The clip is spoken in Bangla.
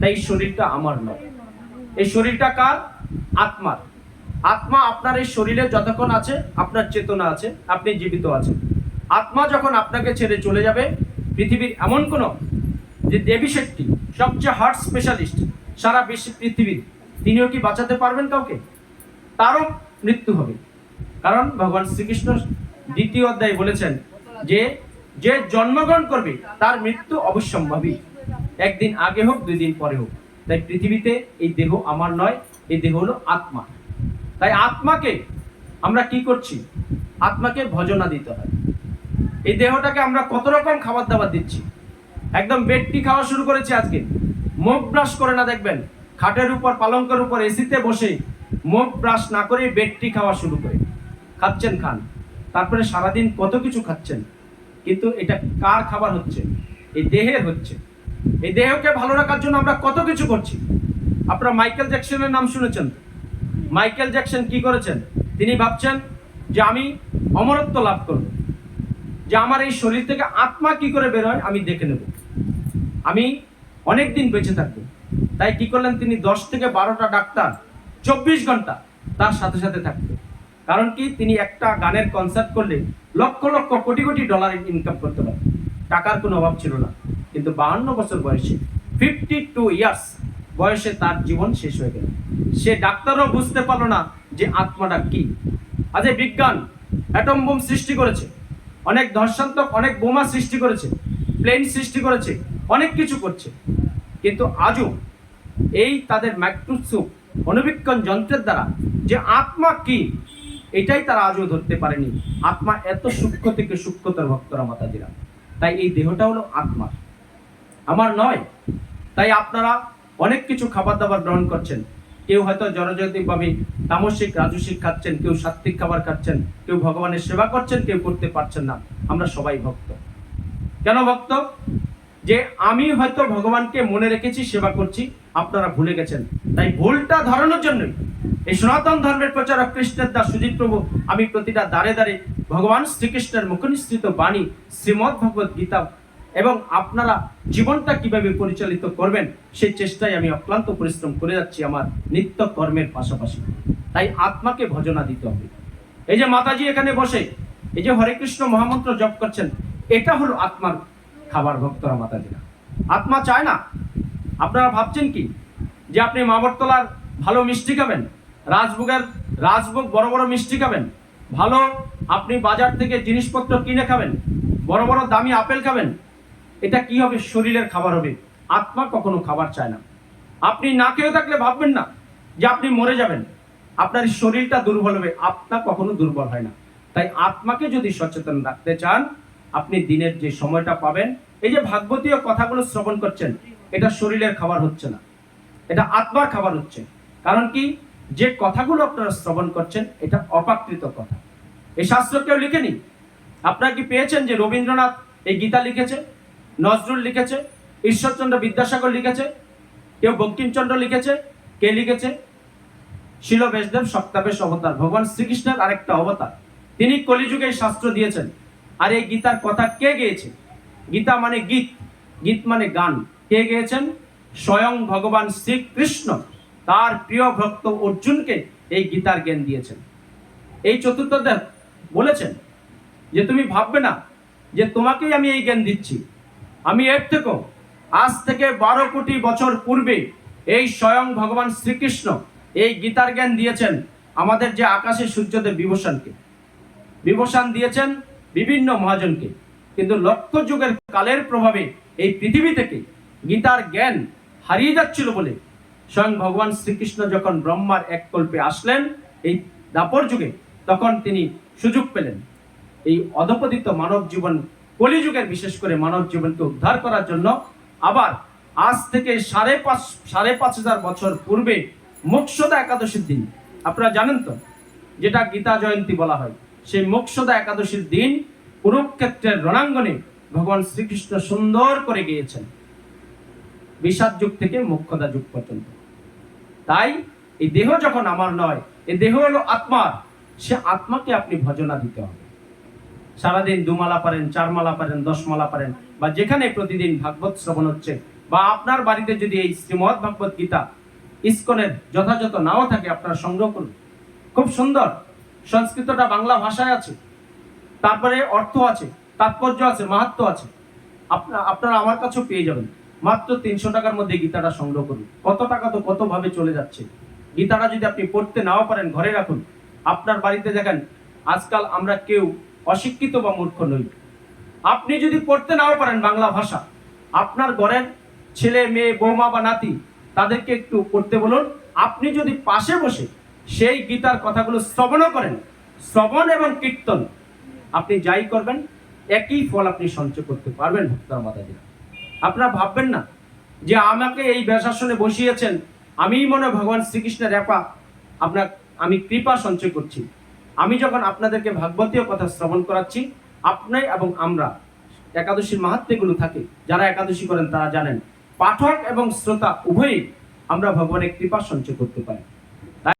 তাই এই শরীরটা আমার নয়। এই শরীরটা কার? আত্মার। আত্মা আপনার এই শরীরে যতক্ষণ আছে, আপনার চেতনা আছে, আপনি জীবিত আছেন। আত্মা যখন আপনাকে ছেড়ে চলে যাবে, পৃথিবীর এমন কোনো যে দেবী শেট্টি, সবচেয়ে হার্ট স্পেশালিস্ট সারা বিশ্ব পৃথিবীর, তিনিও কি বাঁচাতে পারবেন কাউকে? তারও মৃত্যু হবে। কারণ ভগবান শ্রীকৃষ্ণ দ্বিতীয় অধ্যায় বলেছেন যে যে জন্মগ্রহণ করবে, তার মৃত্যু অবশ্যম্ভাবী। একদিন আগে হোক, দুই দিন পরে হোক। তাই পৃথিবীতে এই দেহ আমার নয়, এই দেহ হলো আত্মা। তাই আত্মাকে আমরা কি করছি? আত্মাকে ভজনা দিতে হয়। এই দেহটাকে আমরা কত রকম খাবার দাবার দিচ্ছি? একদম বেডটি খাওয়া শুরু করেছে আজকে। মুখ ব্রাশ করে না দেখবেন, খাটের উপর, পালঙ্কের উপর এসিতে বসে মুখ ব্রাশ না করে বেডটি খাওয়া শুরু করে। খাচ্ছেন খান। তারপরে সারাদিন কত কিছু খাচ্ছেন? কিন্তু এটা কার খাবার হচ্ছে? এই দেহের হচ্ছে। এই দেহকে ভালো রাখার জন্য আমরা কত কিছু করছি। আপনারা মাইকেল জ্যাকসনের নাম শুনেছেন? মাইকেল জ্যাকসন কি করেছেন? তিনি ভাবছেন যে আমি অমরত্ব লাভ করব। যে আমার এই শরীর থেকে আত্মা কি করে বের হয় আমি দেখে নেব। আমি অনেক দিন বেঁচে থাকব। তাই কি করলেন তিনি? দশ থেকে বারোটা ডাক্তার চব্বিশ ঘণ্টা তার সাথে সাথে থাকতো কারণ কি? তিনি একটা গানের কনসার্ট করলে লক্ষ লক্ষ কোটি কোটি ডলার ইনকাম করতে পারেন টাকার কোনো অভাব ছিল না। কিন্তু বাহান্ন বছর বয়সে ফিফটি টু ইয়ার্স বয়সে তার জীবন শেষ হয়ে গেল। সে ডাক্তারও বুঝতে পারল না যে আত্মাটা কি। আজ বিজ্ঞান অ্যাটম বোম সৃষ্টি করেছে। অনেক ধর্ষাত্মক অনেক বোমা সৃষ্টি করেছে। প্লেন সৃষ্টি করেছে। অনেক কিছু করছে। কিন্তু আজও এই তাদের ম্যাকটুসুপ অনুবীক্ষণ যন্ত্রের দ্বারা যে আত্মা কি, এটাই তারা আজও ধরতে পারেনি। আত্মা এত সূক্ষ্ম থেকে সূক্ষ্মতর ভক্তরা মাতাজিরা। তাই এই দেহটা হলো আত্মা আমার নয়। তাই আপনারা অনেক কিছু খাবার দাবার গ্রহণ করছেন। কেউ হয়তো জনজাতিকভাবে তামসিক, রাজসিক খাচ্ছেন, কেউ সাত্বিক খাবার খাচ্ছেন, কেউ ভগবানের সেবা করছেন, কেউ করতে পারছেন না। আমরা সবাই ভক্ত। কেন ভক্ত? যে আমি হয়তো ভগবানকে মনে রেখেছি, সেবা করছি, আপনারা ভুলে গেছেন। তাই ভুলটা ধরানোর জন্যই এই সনাতন ধর্মের প্রচারক কৃষ্ণের দাস সুজিত প্রভু, আমি প্রতিটা দাঁড়ে দাঁড়ে ভগবান শ্রীকৃষ্ণের মুখনিসৃত বাণী শ্রীমদ্ ভগবত গীতা এবং আপনারা জীবনটা কীভাবে পরিচালিত করবেন, সেই চেষ্টায় আমি অক্লান্ত পরিশ্রম করে যাচ্ছি আমার নিত্য কর্মের পাশাপাশি। তাই আত্মাকে ভজনা দিতে হবে। এই যে মাতাজি এখানে বসে, এই যে হরে কৃষ্ণ মহামন্ত্র জপ করছেন, এটা হলো আত্মার খাবার ভক্তরা মাতাজিরা। আত্মা চায় না। আপনারা ভাবছেন কি? যে আপনি মাবরতলার ভালো মিষ্টি খাবেন রাজভোগের রাজভোগ বড় বড় মিষ্টি খাবেন, ভালো আপনি বাজার থেকে জিনিসপত্র কিনে খাবেন, বড় বড় দামি আপেল খাবেন এটা কি হবে? শরীরের খাবার হবে। আত্মা কখনো খাবার চায় না। আপনি না খেয়ে থাকলে ভাববেন না যে আপনি মরে যাবেন। আপনার শরীরটা দুর্বল হবে, আত্মা কখনো দুর্বল হয় না। তাই আত্মাকে যদি সচেতন রাখতে চান, আপনি দিনের যে সময়টা পাবেন, এই যে ভাগবতীয় কথাগুলো শ্রবণ করছেন, এটা শরীরের খাবার হচ্ছে না। এটা আত্মার খাবার হচ্ছে। কারণ কি? যে কথাগুলো আপনারা শ্রবণ করছেন, এটা অপাকৃত কথা। এই শাস্ত্র কেউ লিখেনি? আপনারা কি পেয়েছেন যে রবীন্দ্রনাথ এই গীতা লিখেছে? নজরুল লিখেছে, ঈশ্বরচন্দ্র বিদ্যাসাগর লিখেছে, কেউ বঙ্কিমচন্দ্র লিখেছে, কে লিখেছে? শিল বেশদেব, সপ্তাবেশ অবতার, ভগবান শ্রীকৃষ্ণের আরেকটা অবতার। তিনি কলিযুগে শাস্ত্র দিয়েছেন। আর এই গীতার কথা কে গেয়েছে? গীতা মানে গীত গীত মানে গান। কে গেয়েছেন? স্বয়ং ভগবান শ্রীকৃষ্ণ। তার প্রিয় ভক্ত অর্জুনকে এই গীতার জ্ঞান দিয়েছেন। এই চতুর্থ বলেছেন যে, তুমি ভাববে না যে, তোমাকেই আমি এই জ্ঞান দিচ্ছি। আমি এর আজ থেকে বারো কোটি বছর পূর্বে এই স্বয়ং ভগবান শ্রীকৃষ্ণ এই গীতার জ্ঞান দিয়েছেন আমাদের যে আকাশে সূর্যদেব বিভূষণকে। বিভূষণ দিয়েছেন বিভিন্ন মহাজনকে। কিন্তু লক্ষ যুগের কালের প্রভাবে এই পৃথিবী থেকে গীতার জ্ঞান হারিয়ে যাচ্ছিল বলে স্বয়ং ভগবান শ্রীকৃষ্ণ যখন ব্রহ্মার এক কল্পে আসলেন এই দাপর যুগে, তখন তিনি সুযোগ পেলেন। এই অধপতিত মানব জীবন কলিযুগের বিশেষ করে মানব জীবনকে উদ্ধার করার জন্য আবার আজ থেকে সাড়ে পাঁচ সাড়ে পাঁচ হাজার বছর পূর্বে মোক্ষদা একাদশীর দিন। আপনারা জানেন তো, যেটা গীতা জয়ন্তী বলা হয়। সেই মোক্ষদা একাদশীর দিন কুরুক্ষেত্রের রণাঙ্গনে ভগবান শ্রীকৃষ্ণ সুন্দর করে গিয়েছেন। বিষাদ যুগ থেকে মোক্ষদা যুগ পর্যন্ত। তাই এই দেহ যখন আমার নয় এই দেহ হলো আত্মার। সে আত্মাকে আপনি ভজনা দিতে হবে। সারাদিন দুমালা পারেন চার মালা পারেন দশ মালা পারেন, বা যেখানে প্রতিদিন ভাগবত শ্রবণ হচ্ছে, বা আপনার বাড়িতে যদি এই শ্রীমৎ ভাগবত গীতা ইস্কনের যথাযথ নাও থাকে, আপনারা সংগ্রহ করুন। খুব সুন্দর। সংস্কৃতটা বাংলা ভাষায় আছে। তারপরে অর্থ আছে, তাৎপর্য আছে মাহাত্ম আছে। আপনা- আপনারা আমার কাছেও পেয়ে যাবেন। মাত্র তিনশো টাকার মধ্যে গীতাটা সংগ্রহ করুন। কত টাকা তো কতভাবে চলে যাচ্ছে। গীতাটা যদি আপনি পড়তে নাও পারেন, ঘরে রাখুন। আপনার বাড়িতে দেখেন, আজকাল আমরা কেউ অশিক্ষিত বা মূর্খ নই। আপনি যদি পড়তে নাও পারেন বাংলা ভাষা, আপনার ঘরের ছেলে, মেয়ে, বৌমা বা নাতি, তাদেরকে একটু পড়তে বলুন। আপনি যদি পাশে বসে সেই গীতার কথাগুলো শ্রবণও করেন, শ্রবণ এবং কীর্তন, আপনি যাই করবেন, একই ফল আপনি সঞ্চয় করতে পারবেন, ভক্তরা মাতাজিরা আপনারা ভাববেন না যে আমাকে এই ব্যাসাসনে বসিয়েছেন, আমিই মনে ভগবান শ্রীকৃষ্ণের এপা আপনার, আমি কৃপা সঞ্চয় করছি। আমি যখন আপনাদেরকে ভাগবতীয় কথা শ্রবণ করাচ্ছি, আপনি এবং আমরা একাদশীর মাহাত্ম্যগুলো থাকে, যারা একাদশী করেন তারা জানেন, পাঠক এবং শ্রোতা উভয়ই আমরা ভগবানের কৃপা সঞ্চয় করতে পারি।